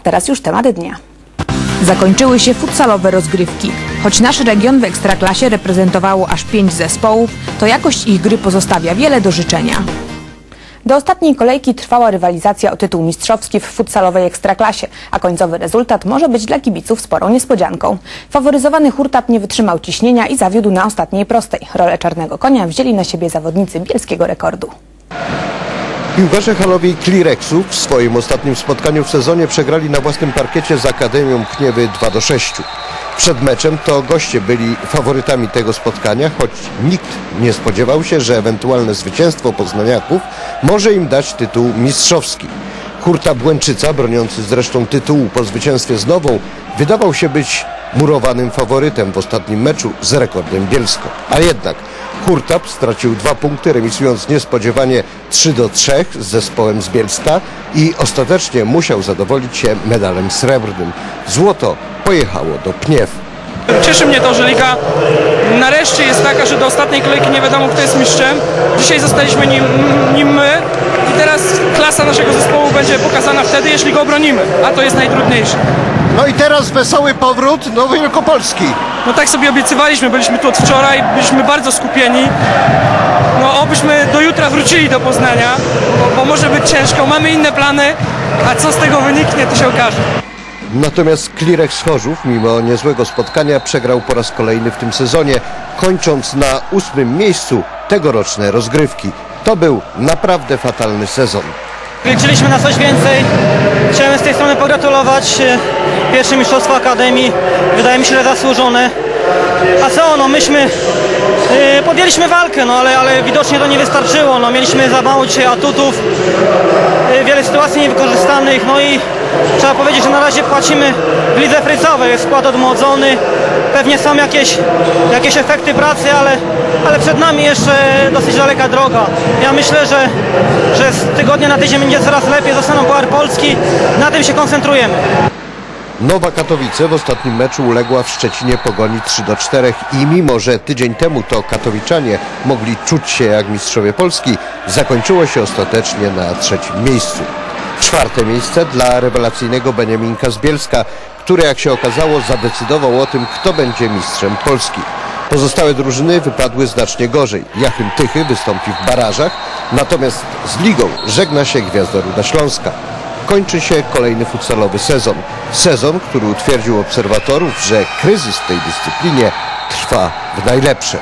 A teraz już temat dnia. Zakończyły się futsalowe rozgrywki. Choć nasz region w Ekstraklasie reprezentowało aż pięć zespołów, to jakość ich gry pozostawia wiele do życzenia. Do ostatniej kolejki trwała rywalizacja o tytuł mistrzowski w futsalowej ekstraklasie, a końcowy rezultat może być dla kibiców sporą niespodzianką. Faworyzowany Hurtap nie wytrzymał ciśnienia i zawiódł na ostatniej prostej. Rolę czarnego konia wzięli na siebie zawodnicy bielskiego rekordu. Piłkarze halowi Klirexu w swoim ostatnim spotkaniu w sezonie przegrali na własnym parkiecie z Akademią Kniewy 2 do 6. Przed meczem to goście byli faworytami tego spotkania, choć nikt nie spodziewał się, że ewentualne zwycięstwo poznaniaków może im dać tytuł mistrzowski. Hurta Błęczyca, broniący zresztą tytułu po zwycięstwie z Nową, wydawał się być murowanym faworytem w ostatnim meczu z rekordem Bielsko. A jednak Hurtap stracił dwa punkty, remisując niespodziewanie 3 do 3 z zespołem z i ostatecznie musiał zadowolić się medalem srebrnym. Złoto pojechało do Pniew. Cieszy mnie to, że liga nareszcie jest taka, że do ostatniej kolejki nie wiadomo kto jest mistrzem. Dzisiaj zostaliśmy nim, nim my i teraz klasa naszego zespołu będzie pokazana wtedy, jeśli go obronimy, a to jest najtrudniejsze. No i teraz wesoły powrót do Wielkopolski. No tak sobie obiecywaliśmy, byliśmy tu od wczoraj, byliśmy bardzo skupieni. No obyśmy do jutra wrócili do Poznania, bo, bo może być ciężko, mamy inne plany, a co z tego wyniknie, to się okaże. Natomiast Klirex Chorzów, mimo niezłego spotkania, przegrał po raz kolejny w tym sezonie, kończąc na ósmym miejscu tegoroczne rozgrywki. To był naprawdę fatalny sezon. Liczyliśmy na coś więcej. Chciałem z tej strony pogratulować e, pierwsze mistrzostwo Akademii. Wydaje mi się, że zasłużone. A co, no myśmy e, podjęliśmy walkę, no ale, ale widocznie to nie wystarczyło. No, mieliśmy za mało dzisiaj atutów, e, wiele sytuacji niewykorzystanych, no i trzeba powiedzieć, że na razie płacimy w lidze frycowej. Jest skład odmłodzony, pewnie są jakieś, jakieś efekty pracy, ale, ale przed nami jeszcze dosyć daleka droga. Ja myślę, że, że z tygodnia na tydzień będzie coraz lepiej, zostaną Puchar Polski, na tym się koncentrujemy. Nowa Katowice w ostatnim meczu uległa w Szczecinie pogoni 3 do 4 i mimo, że tydzień temu to katowiczanie mogli czuć się jak mistrzowie Polski, zakończyło się ostatecznie na trzecim miejscu. Czwarte miejsce dla rewelacyjnego Beniaminka z Bielska, który jak się okazało zadecydował o tym, kto będzie mistrzem Polski. Pozostałe drużyny wypadły znacznie gorzej. Jachym Tychy wystąpi w barażach, natomiast z ligą żegna się Gwiazda Ruda Śląska kończy się kolejny futsalowy sezon. Sezon, który utwierdził obserwatorów, że kryzys w tej dyscyplinie trwa w najlepsze.